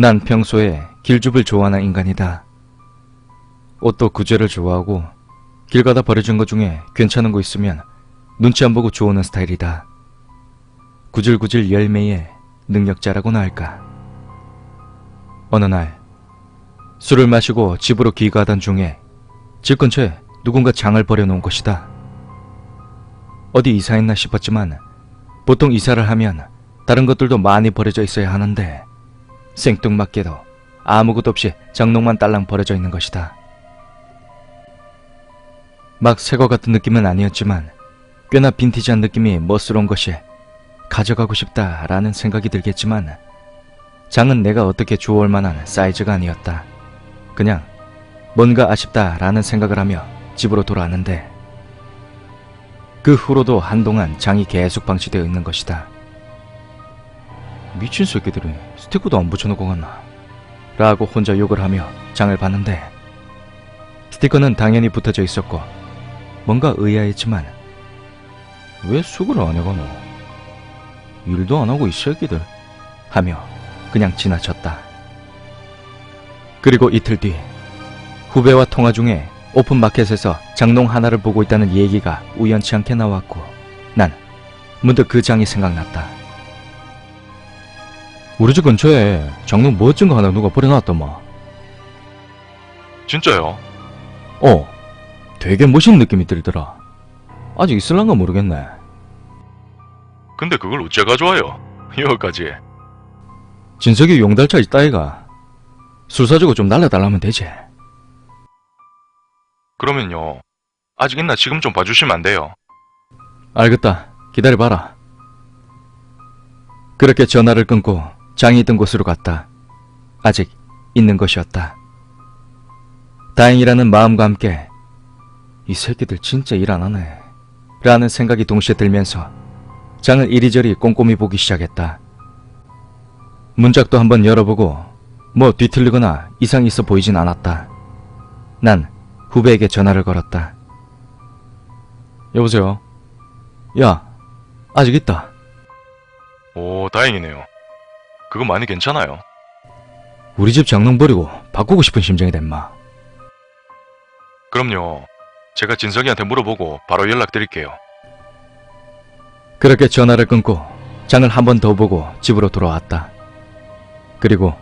난 평소에 길줍을 좋아하는 인간이다. 옷도 구제를 좋아하고 길 가다 버려진 것 중에 괜찮은 거 있으면 눈치 안 보고 주워오는 스타일이다. 구질구질 열매의 능력자라고나 할까. 어느 날 술을 마시고 집으로 귀가하던 중에 집 근처에 누군가 장을 버려놓은 것이다. 어디 이사했나 싶었지만 보통 이사를 하면 다른 것들도 많이 버려져 있어야 하는데 생뚱맞게도 아무것도 없이 장롱만 딸랑 버려져 있는 것이다. 막 새거 같은 느낌은 아니었지만 꽤나 빈티지한 느낌이 멋스러운 것이 가져가고 싶다라는 생각이 들겠지만 장은 내가 어떻게 주워올 만한 사이즈가 아니었다. 그냥 뭔가 아쉽다라는 생각을 하며 집으로 돌아왔는데 그 후로도 한동안 장이 계속 방치되어 있는 것이다. 미친 새끼들이 스티커도 안 붙여놓고 갔나? 라고 혼자 욕을 하며 장을 봤는데 스티커는 당연히 붙어져 있었고 뭔가 의아했지만 왜 수고를 안 해가노? 일도 안 하고 이 새끼들 하며 그냥 지나쳤다. 그리고 이틀 뒤 후배와 통화 중에 오픈마켓에서 장롱 하나를 보고 있다는 얘기가 우연치 않게 나왔고 난 문득 그 장이 생각났다. 우리 집 근처에 장롱 멋진 거 하나 누가 버려놨더만. 진짜요? 어, 되게 멋있는 느낌이 들더라. 아직 있을란가 모르겠네. 근데 그걸 어째 가져와요? 여기까지. 진석이 용달차 있다 이가. 술 사주고 좀 날려달라면 되지. 그러면요. 아직 있나 지금 좀 봐주시면 안 돼요? 알겠다. 기다려봐라. 그렇게 전화를 끊고 장이 있던 곳으로 갔다. 아직 있는 것이었다. 다행이라는 마음과 함께 이 새끼들 진짜 일 안 하네. 라는 생각이 동시에 들면서 장을 이리저리 꼼꼼히 보기 시작했다. 문짝도 한번 열어보고 뭐 뒤틀리거나 이상이 있어 보이진 않았다. 난 후배에게 전화를 걸었다. 여보세요? 야, 아직 있다. 오, 다행이네요. 그거 많이 괜찮아요. 우리 집 장롱 버리고 바꾸고 싶은 심정이 됐마. 그럼요. 제가 진석이한테 물어보고 바로 연락드릴게요. 그렇게 전화를 끊고 장을 한 번 더 보고 집으로 돌아왔다. 그리고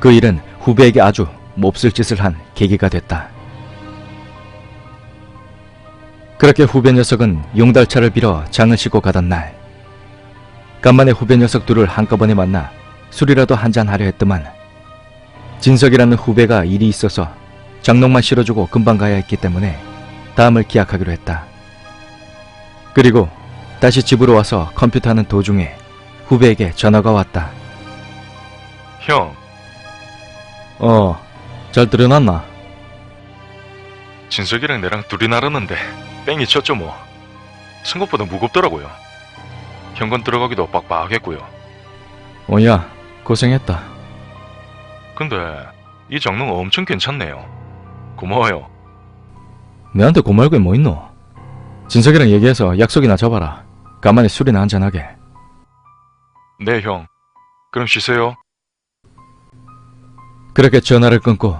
그 일은 후배에게 아주 몹쓸 짓을 한 계기가 됐다. 그렇게 후배 녀석은 용달차를 빌어 장을 싣고 가던 날 간만에 후배 녀석 둘을 한꺼번에 만나 술이라도 한잔 하려 했더만 진석이라는 후배가 일이 있어서 장롱만 실어주고 금방 가야 했기 때문에 다음을 기약하기로 했다. 그리고 다시 집으로 와서 컴퓨터 하는 도중에 후배에게 전화가 왔다. 형, 어, 잘 들여놨나? 진석이랑 내랑 둘이 나르는데 뺑이 쳤죠 뭐. 생각보다 무겁더라고요. 현관 들어가기도 빡빡했고요. 어야, 고생했다. 근데 이 장롱 엄청 괜찮네요. 고마워요. 내한테 고마울 게 뭐 있노? 진석이랑 얘기해서 약속이나 잡아라. 가만히 술이나 한잔하게. 네, 형. 그럼 쉬세요. 그렇게 전화를 끊고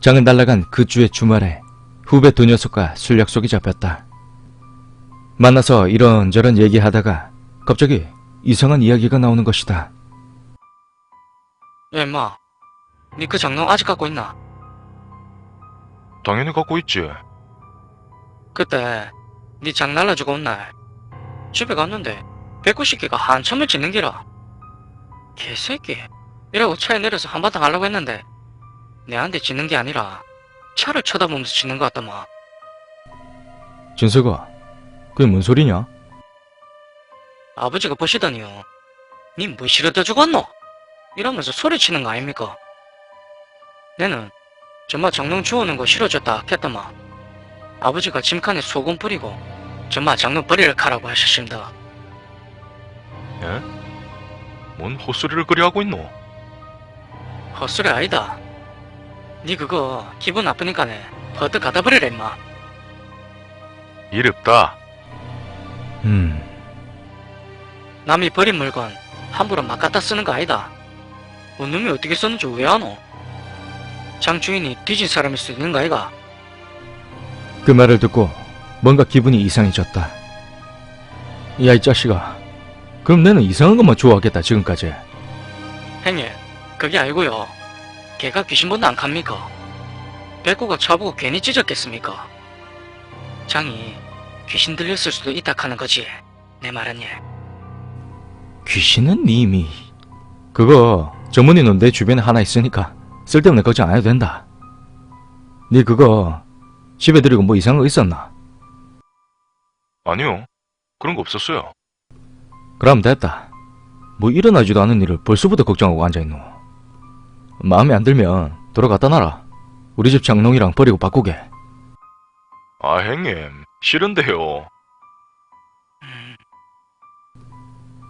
장을 날라간 그 주의 주말에 후배 두 녀석과 술 약속이 잡혔다. 만나서 이런저런 얘기하다가 갑자기 이상한 이야기가 나오는 것이다. 야, 임마. 니 그 장롱 아직 갖고 있나? 당연히 갖고 있지. 그때 니 장 날라주고 온 날 집에 갔는데 백구 씨끼가 한참을 짖는 기라. 개새끼. 이라고 차에 내려서 한바탕 하려고 했는데 내한테 짖는 게 아니라 차를 쳐다보면서 짖는 것 같더만. 진석아, 그게 뭔 소리냐? 아버지가 보시더니요. 니 뭐 싫어다 죽었노? 이러면서 소리치는 거 아닙니까? 내는 정말 장롱 주우는 거 싫어졌다 했더만 아버지가 짐칸에 소금 뿌리고 정말 장롱 버리를 가라고 하셨습니다. 예? 뭔 헛소리를 그리 하고 있노? 헛소리 아니다. 니 그거 기분 나쁘니까네 버뜩 갖다 버리라 임마. 일 없다. 음, 남이 버린 물건 함부로 막 갖다 쓰는 거 아니다. 어, 놈이 어떻게 썼는지 왜 아노? 장 주인이 뒤진 사람일 수도 있는 거 아이가? 그 말을 듣고 뭔가 기분이 이상해졌다. 야, 이 자식아. 그럼 내는 이상한 것만 좋아하겠다, 지금까지. 행님, 그게 아니고요. 걔가 귀신본도 안 갑니까? 백구가 차보고 괜히 찢었겠습니까? 장이 귀신 들렸을 수도 있다 하는 거지. 내 말은 예. 귀신은 이미. 그거, 전문의는 내 주변에 하나 있으니까 쓸데없는 걱정 안 해도 된다. 네 그거 집에 들이고 뭐 이상한 거 있었나? 아니요. 그런 거 없었어요. 그럼 됐다. 뭐 일어나지도 않은 일을 벌써부터 걱정하고 앉아있노. 마음에 안 들면 돌아갔다 놔라. 우리 집 장롱이랑 버리고 바꾸게. 아, 형님. 싫은데요. 음,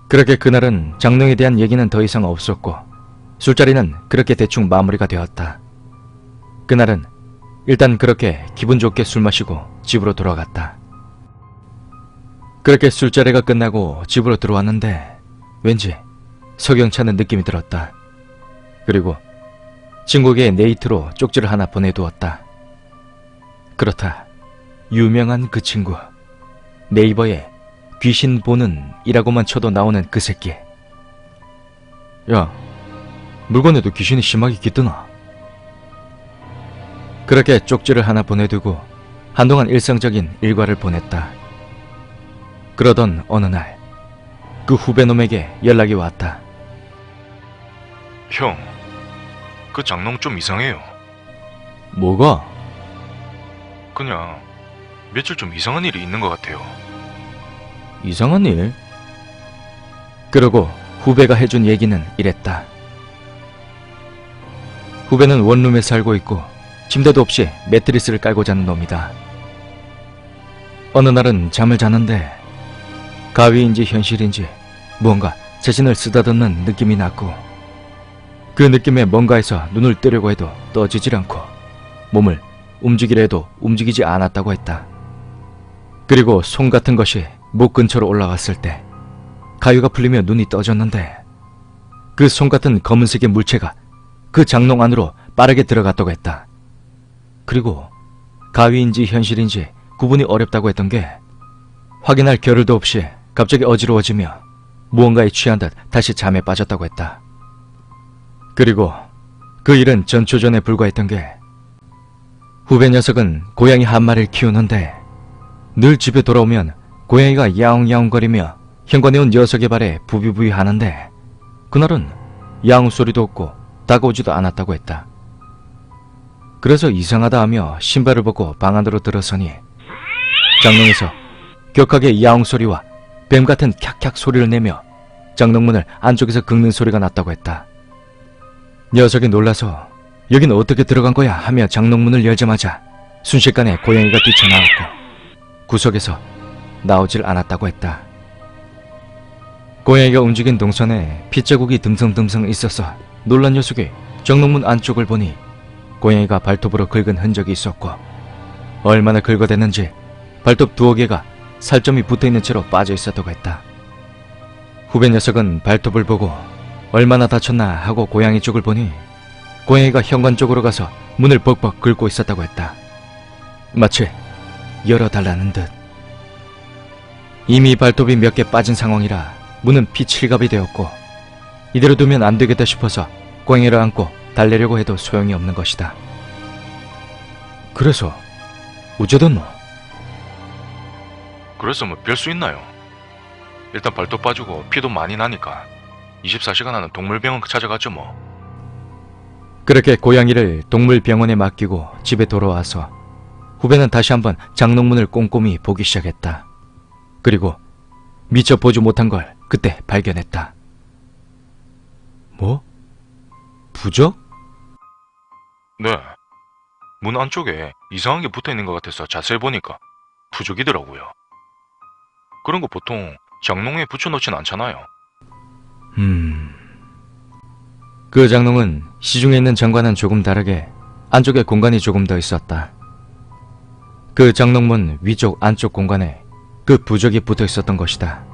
그렇게 그날은 장롱에 대한 얘기는 더 이상 없었고 술자리는 그렇게 대충 마무리가 되었다. 그날은 일단 그렇게 기분 좋게 술 마시고 집으로 돌아갔다. 그렇게 술자리가 끝나고 집으로 들어왔는데 왠지 석영찮은 느낌이 들었다. 그리고 친구에게 네이트로 쪽지를 하나 보내두었다. 그렇다. 유명한 그 친구. 네이버에 귀신 보는 이라고만 쳐도 나오는 그 새끼. 야, 물건에도 귀신이 심하게 깃드나? 그렇게 쪽지를 하나 보내두고 한동안 일상적인 일과를 보냈다. 그러던 어느 날, 그 후배놈에게 연락이 왔다. 형. 그 장롱 좀 이상해요. 뭐가? 그냥 며칠 좀 이상한 일이 있는 것 같아요. 이상한 일? 그러고 후배가 해준 얘기는 이랬다. 후배는 원룸에 살고 있고 침대도 없이 매트리스를 깔고 자는 놈이다. 어느 날은 잠을 자는데 가위인지 현실인지 무언가 자신을 쓰다듬는 느낌이 났고 그 느낌에 뭔가에서 눈을 뜨려고 해도 떠지질 않고 몸을 움직이려 해도 움직이지 않았다고 했다. 그리고 손 같은 것이 목 근처로 올라갔을 때 가위가 풀리며 눈이 떠졌는데 그 손 같은 검은색의 물체가 그 장롱 안으로 빠르게 들어갔다고 했다. 그리고 가위인지 현실인지 구분이 어렵다고 했던 게 확인할 겨를도 없이 갑자기 어지러워지며 무언가에 취한 듯 다시 잠에 빠졌다고 했다. 그리고 그 일은 전초전에 불과했던 게 후배 녀석은 고양이 한 마리를 키우는데 늘 집에 돌아오면 고양이가 야옹야옹거리며 현관에 온 녀석의 발에 부비부비 하는데 그날은 야옹 소리도 없고 다가오지도 않았다고 했다. 그래서 이상하다 하며 신발을 벗고 방 안으로 들어서니 장롱에서 격하게 야옹 소리와 뱀 같은 캬캬 소리를 내며 장롱문을 안쪽에서 긁는 소리가 났다고 했다. 녀석이 놀라서 여긴 어떻게 들어간 거야 하며 장롱문을 열자마자 순식간에 고양이가 뛰쳐나왔고 구석에서 나오질 않았다고 했다. 고양이가 움직인 동선에 핏자국이 듬성듬성 있어서 놀란 녀석이 정롱문 안쪽을 보니 고양이가 발톱으로 긁은 흔적이 있었고 얼마나 긁어댔는지 발톱 두어 개가 살점이 붙어있는 채로 빠져 있었다고 했다. 후배 녀석은 발톱을 보고 얼마나 다쳤나 하고 고양이 쪽을 보니 고양이가 현관 쪽으로 가서 문을 벅벅 긁고 있었다고 했다. 마치 열어달라는 듯. 이미 발톱이 몇 개 빠진 상황이라 문은 피칠갑이 되었고 이대로 두면 안 되겠다 싶어서 고양이를 안고 달래려고 해도 소용이 없는 것이다. 그래서 어쩌됐노? 그래서 뭐 별 수 있나요? 일단 발톱 빠지고 피도 많이 나니까 24시간 하는 동물병원 찾아갔죠 뭐. 그렇게 고양이를 동물병원에 맡기고 집에 돌아와서 후배는 다시 한번 장롱문을 꼼꼼히 보기 시작했다. 그리고 미처 보지 못한 걸 그때 발견했다. 뭐? 부적? 네. 문 안쪽에 이상한 게 붙어 있는 것 같아서 자세히 보니까 부적이더라고요. 그런 거 보통 장롱에 붙여놓진 않잖아요. 음. 그 장롱은 시중에 있는 장과는 조금 다르게 안쪽에 공간이 조금 더 있었다. 그 장롱문 위쪽 안쪽 공간에 그 부적이 붙어 있었던 것이다.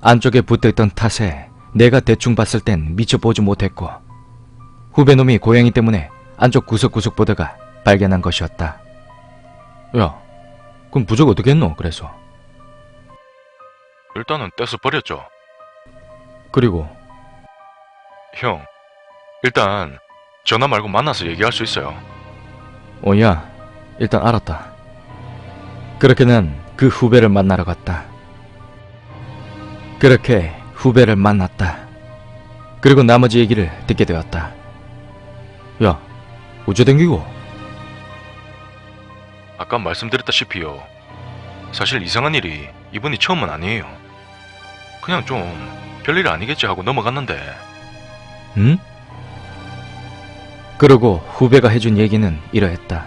안쪽에 붙어 있던 탓에 내가 대충 봤을 땐 미처 보지 못했고 후배놈이 고양이 때문에 안쪽 구석구석 보다가 발견한 것이었다. 야, 그럼 부적 어떻게 했노? 그래서 일단은 떼서 버렸죠. 그리고 형, 일단 전화 말고 만나서 얘기할 수 있어요. 어, 야, 일단 알았다. 그렇게 난 그 후배를 만나러 갔다. 그렇게 후배를 만났다. 그리고 나머지 얘기를 듣게 되었다. 야, 어째 댕기고? 아까 말씀드렸다시피요. 사실 이상한 일이 이번이 처음은 아니에요. 그냥 좀 별일 아니겠지 하고 넘어갔는데 응? 그러고 후배가 해준 얘기는 이러했다.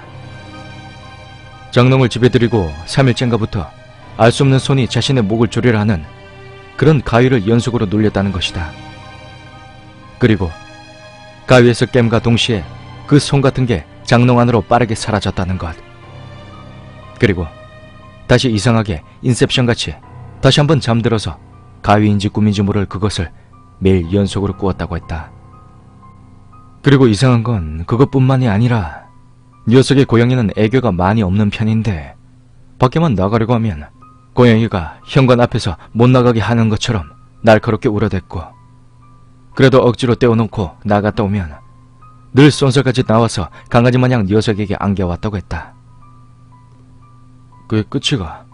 장롱을 집에 들이고 3일째인가부터 알 수 없는 손이 자신의 목을 조리려 하는 그런 가위를 연속으로 눌렸다는 것이다. 그리고 가위에서 깸과 동시에 그 손 같은 게 장롱 안으로 빠르게 사라졌다는 것. 그리고 다시 이상하게 인셉션 같이 다시 한번 잠들어서 가위인지 꿈인지 모를 그것을 매일 연속으로 꾸었다고 했다. 그리고 이상한 건 그것뿐만이 아니라 녀석의 고양이는 애교가 많이 없는 편인데 밖에만 나가려고 하면 고양이가 현관 앞에서 못 나가게 하는 것처럼 날카롭게 울어댔고 그래도 억지로 떼어놓고 나갔다 오면 늘 쏜살같이 나와서 강아지 마냥 녀석에게 안겨왔다고 했다. 그게 끝이가?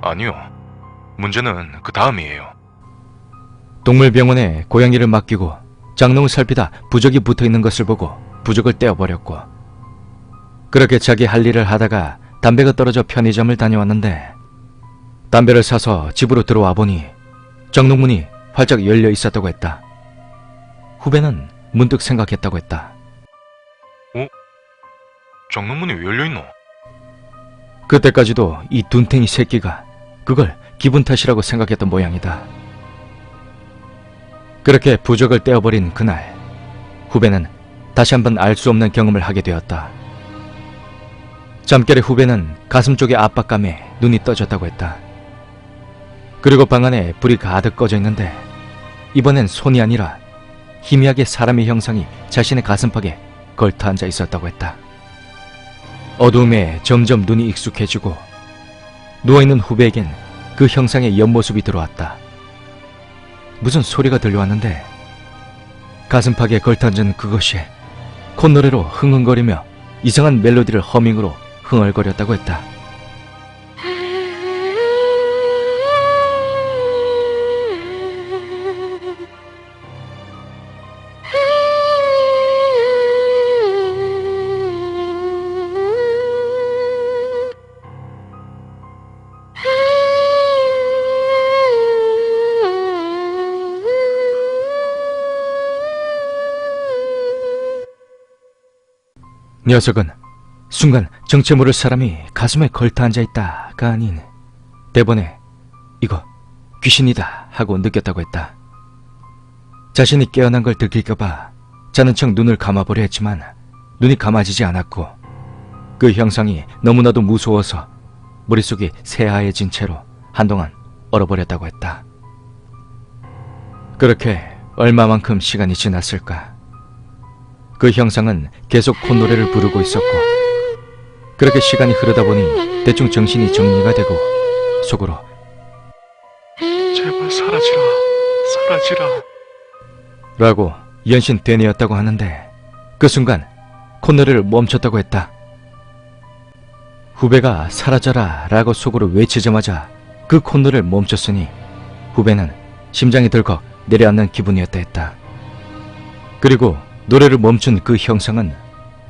아니요. 문제는 그 다음이에요. 동물병원에 고양이를 맡기고 장롱을 살피다 부적이 붙어 있는 것을 보고 부적을 떼어버렸고 그렇게 자기 할 일을 하다가 담배가 떨어져 편의점을 다녀왔는데 담배를 사서 집으로 들어와 보니 장롱문이 활짝 열려 있었다고 했다. 후배는 문득 생각했다고 했다. 장롱문이 왜 열려있노? 그때까지도 이 둔탱이 새끼가 그걸 기분 탓이라고 생각했던 모양이다. 그렇게 부적을 떼어버린 그날, 후배는 다시 한번 알 수 없는 경험을 하게 되었다. 잠결에 후배는 가슴 쪽의 압박감에 눈이 떠졌다고 했다. 그리고 방 안에 불이 가득 꺼져 있는데 이번엔 손이 아니라 희미하게 사람의 형상이 자신의 가슴팍에 걸터 앉아 있었다고 했다. 어두움에 점점 눈이 익숙해지고 누워있는 후배에겐 그 형상의 옆모습이 들어왔다. 무슨 소리가 들려왔는데 가슴팍에 걸터앉은 그것이 콧노래로 흥흥거리며 이상한 멜로디를 허밍으로 흥얼거렸다고 했다. 녀석은 순간 정체 모를 사람이 가슴에 걸터 앉아 있다가 아닌 대본에 이거 귀신이다 하고 느꼈다고 했다. 자신이 깨어난 걸 들킬까봐 자는 척 눈을 감아보려 했지만 눈이 감아지지 않았고 그 형상이 너무나도 무서워서 머릿속이 새하얘진 채로 한동안 얼어버렸다고 했다. 그렇게 얼마만큼 시간이 지났을까? 그 형상은 계속 콧노래를 부르고 있었고 그렇게 시간이 흐르다 보니 대충 정신이 정리가 되고 속으로 제발 사라지라. 사라지라. 라고 연신 되뇌었다고 하는데 그 순간 콧노래를 멈췄다고 했다. 후배가 사라져라 라고 속으로 외치자마자 그 콧노래를 멈췄으니 후배는 심장이 덜컥 내려앉는 기분이었다 했다. 그리고 노래를 멈춘 그 형상은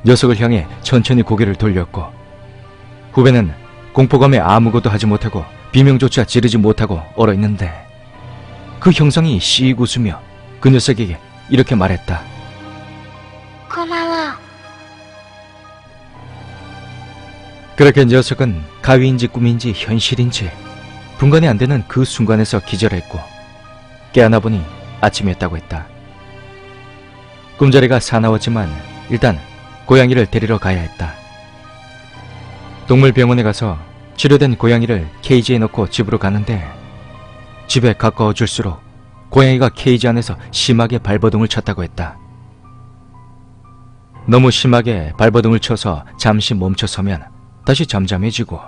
녀석을 향해 천천히 고개를 돌렸고 후배는 공포감에 아무것도 하지 못하고 비명조차 지르지 못하고 얼어있는데 그 형상이 씩 웃으며 그 녀석에게 이렇게 말했다. 고마워. 그렇게 녀석은 가위인지 꿈인지 현실인지 분간이 안 되는 그 순간에서 기절했고 깨어나 보니 아침이었다고 했다. 꿈자리가 사나웠지만 일단 고양이를 데리러 가야 했다. 동물병원에 가서 치료된 고양이를 케이지에 넣고 집으로 가는데 집에 가까워질수록 고양이가 케이지 안에서 심하게 발버둥을 쳤다고 했다. 너무 심하게 발버둥을 쳐서 잠시 멈춰서면 다시 잠잠해지고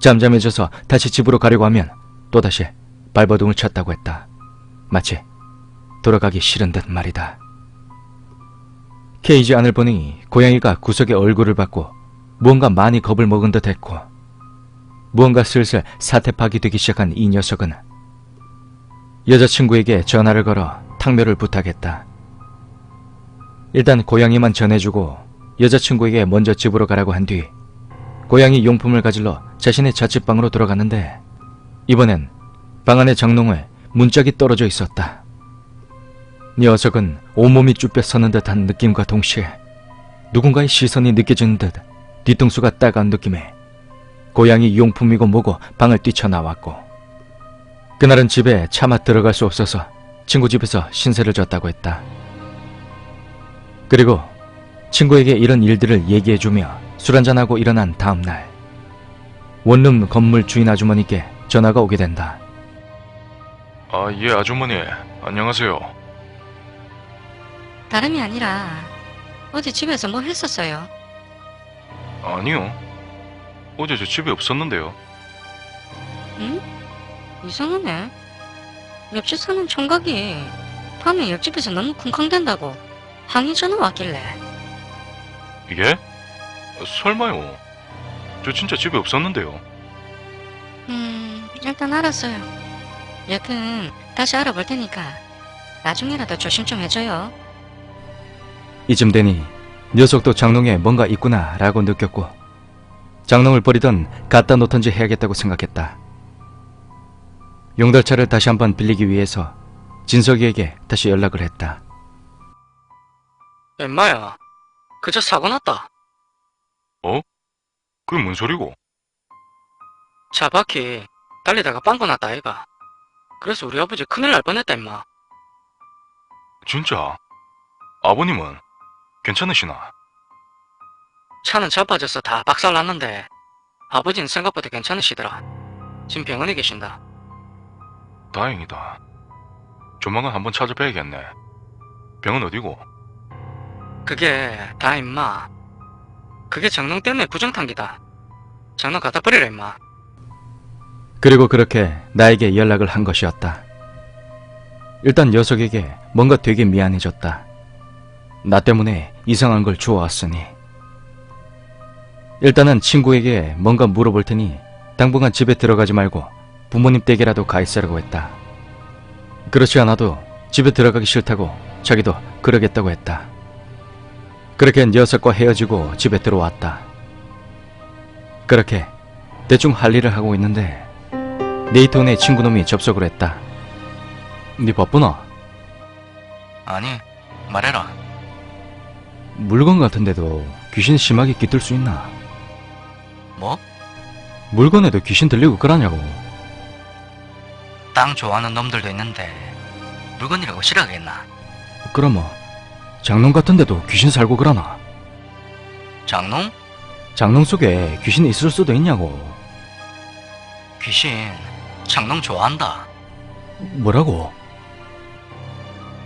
잠잠해져서 다시 집으로 가려고 하면 또다시 발버둥을 쳤다고 했다. 마치 돌아가기 싫은 듯 말이다. 케이지 안을 보니 고양이가 구석에 얼굴을 받고 무언가 많이 겁을 먹은 듯 했고 무언가 슬슬 사태 파기 되기 시작한 이 녀석은 여자친구에게 전화를 걸어 탕묘를 부탁했다. 일단 고양이만 전해주고 여자친구에게 먼저 집으로 가라고 한 뒤 고양이 용품을 가질러 자신의 자취방으로 들어갔는데 이번엔 방 안의 장롱에 문짝이 떨어져 있었다. 녀석은 온몸이 쭈뼛 서는 듯한 느낌과 동시에 누군가의 시선이 느껴지는 듯 뒤통수가 따가운 느낌에 고양이 용품이고 뭐고 방을 뛰쳐나왔고 그날은 집에 차마 들어갈 수 없어서 친구 집에서 신세를 졌다고 했다. 그리고 친구에게 이런 일들을 얘기해주며 술 한잔하고 일어난 다음날 원룸 건물 주인 아주머니께 전화가 오게 된다. 아, 예, 아주머니. 안녕하세요. 다름이 아니라 어제 집에서 뭐 했었어요? 아니요. 어제 저 집에 없었는데요. 응? 이상하네. 옆집 사는 총각이 밤에 옆집에서 너무 쿵쾅댄다고 항의 전화 왔길래 예? 설마요. 저 진짜 집에 없었는데요. 음 일단 알았어요. 여튼 다시 알아볼 테니까 나중에라도 조심 좀 해줘요. 이쯤 되니 녀석도 장롱에 뭔가 있구나 라고 느꼈고 장롱을 버리던 갖다 놓던지 해야겠다고 생각했다. 용달차를 다시 한번 빌리기 위해서 진석이에게 다시 연락을 했다. 엠마야, 그저 사고 났다. 그게 뭔 소리고? 차 바퀴 달리다가 빵꾸 났다 아이가. 그래서 우리 아버지 큰일 날 뻔했다 임마. 진짜? 아버님은 괜찮으시나? 차는 자빠져서 다 박살났는데 아버지는 생각보다 괜찮으시더라. 지금 병원에 계신다. 다행이다. 조만간 한번 찾아뵈야겠네. 병은 어디고? 그게 다 임마. 그게 장롱 때문에 부정탄기다. 장롱 갖다 버리라 임마. 그리고 그렇게 나에게 연락을 한 것이었다. 일단 녀석에게 뭔가 되게 미안해졌다. 나 때문에 이상한 걸 주워왔으니. 일단은 친구에게 뭔가 물어볼 테니 당분간 집에 들어가지 말고 부모님 댁에라도 가 있으라고 했다. 그렇지 않아도 집에 들어가기 싫다고 자기도 그러겠다고 했다. 그렇게 녀석과 헤어지고 집에 들어왔다. 그렇게 대충 할 일을 하고 있는데 네이톤의 친구놈이 접속을 했다. 네 바쁘나? 아니, 말해라. 물건 같은데도 귀신 심하게 깃들 수 있나? 뭐? 물건에도 귀신 들리고 그러냐고. 땅 좋아하는 놈들도 있는데 물건이라고 싫어하겠나? 그럼 뭐 장롱 같은데도 귀신 살고 그러나? 장롱? 장롱 속에 귀신이 있을 수도 있냐고. 귀신 장롱 좋아한다. 뭐라고?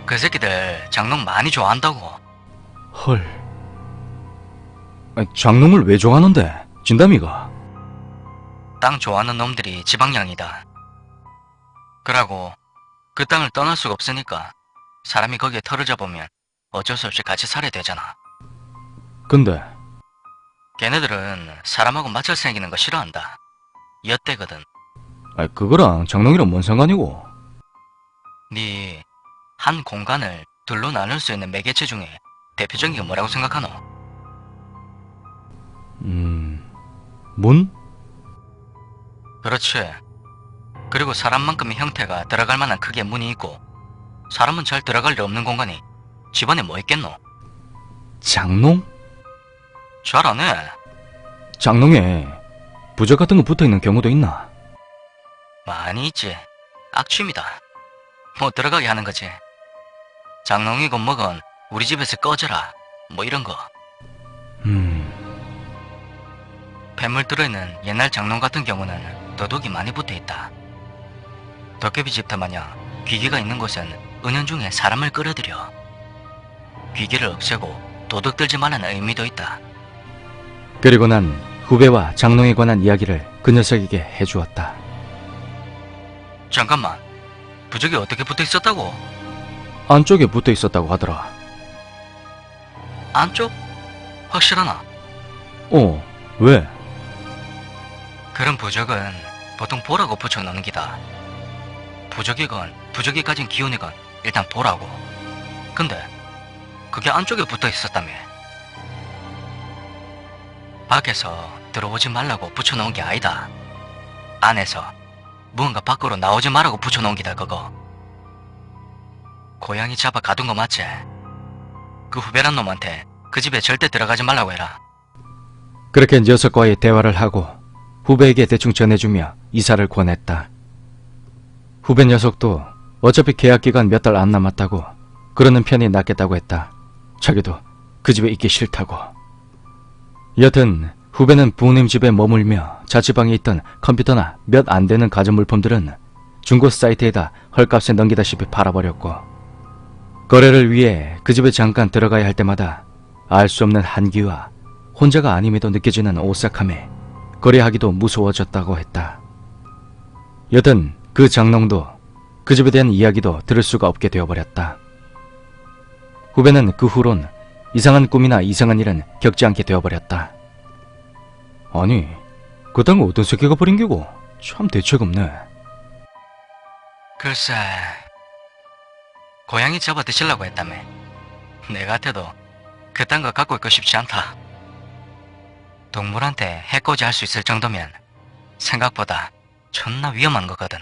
그 새끼들 장롱 많이 좋아한다고. 헐. 아니, 장롱을 왜 좋아하는데? 진담이가. 땅 좋아하는 놈들이 지방량이다. 그러고 그 땅을 떠날 수가 없으니까 사람이 거기에 털을 잡으면 어쩔 수 없이 같이 살아야 되잖아. 근데 걔네들은 사람하고 맞춰 생기는 거 싫어한다. 엿대거든. 아니, 그거랑 장롱이랑 뭔 상관이고? 네 한 공간을 둘로 나눌 수 있는 매개체 중에 대표적인 게 뭐라고 생각하노? 음... 문? 그렇지. 그리고 사람만큼의 형태가 들어갈 만한 크기의 문이 있고 사람은 잘 들어갈 일 없는 공간이 집안에 뭐 있겠노? 장롱? 잘안 해. 장롱에 부적 같은 거 붙어 있는 경우도 있나? 많이 있지. 악취입니다. 못 들어가게 하는 거지. 장롱이건 뭐건 우리 집에서 꺼져라. 뭐 이런 거. 음, 폐물 들어있는 옛날 장롱 같은 경우는 도둑이 많이 붙어 있다. 도깨비 집터 마냥 귀기가 있는 곳은 은연중에 사람을 끌어들여. 귀기를 없애고 도둑 들지 말라는 의미도 있다. 그리고 난 후배와 장롱에 관한 이야기를 그 녀석에게 해주었다. 잠깐만. 부적이 어떻게 붙어 있었다고? 안쪽에 붙어 있었다고 하더라. 안쪽? 확실하나? 어, 왜? 그런 부적은 보통 보라고 붙여놓는 기다. 부적이건 부적이 가진 기운이건 일단 보라고. 근데 그게 안쪽에 붙어 있었다며. 밖에서 들어오지 말라고 붙여놓은 게 아니다. 안에서 무언가 밖으로 나오지 말라고 붙여놓은 기다 그거. 고양이 잡아 가둔 거 맞지? 그 후배란 놈한테 그 집에 절대 들어가지 말라고 해라. 그렇게 녀석과의 대화를 하고 후배에게 대충 전해주며 이사를 권했다. 후배 녀석도 어차피 계약 기간 몇 달 안 남았다고 그러는 편이 낫겠다고 했다. 자기도 그 집에 있기 싫다고. 여튼 후배는 부모님 집에 머물며 자취방에 있던 컴퓨터나 몇 안 되는 가전 물품들은 중고 사이트에다 헐값에 넘기다시피 팔아버렸고 거래를 위해 그 집에 잠깐 들어가야 할 때마다 알 수 없는 한기와 혼자가 아님에도 느껴지는 오싹함에 거래하기도 무서워졌다고 했다. 여튼 그 장롱도 그 집에 대한 이야기도 들을 수가 없게 되어버렸다. 후배는 그 후론 이상한 꿈이나 이상한 일은 겪지 않게 되어버렸다. 아니, 그딴 거 어떤 새끼가 버린 게고 참 대책 없네. 글쎄, 고양이 잡아 드시려고 했다며. 내 같아도 그딴 거 갖고 있고 싶지 않다. 동물한테 해코지 할 수 있을 정도면 생각보다 존나 위험한 거거든.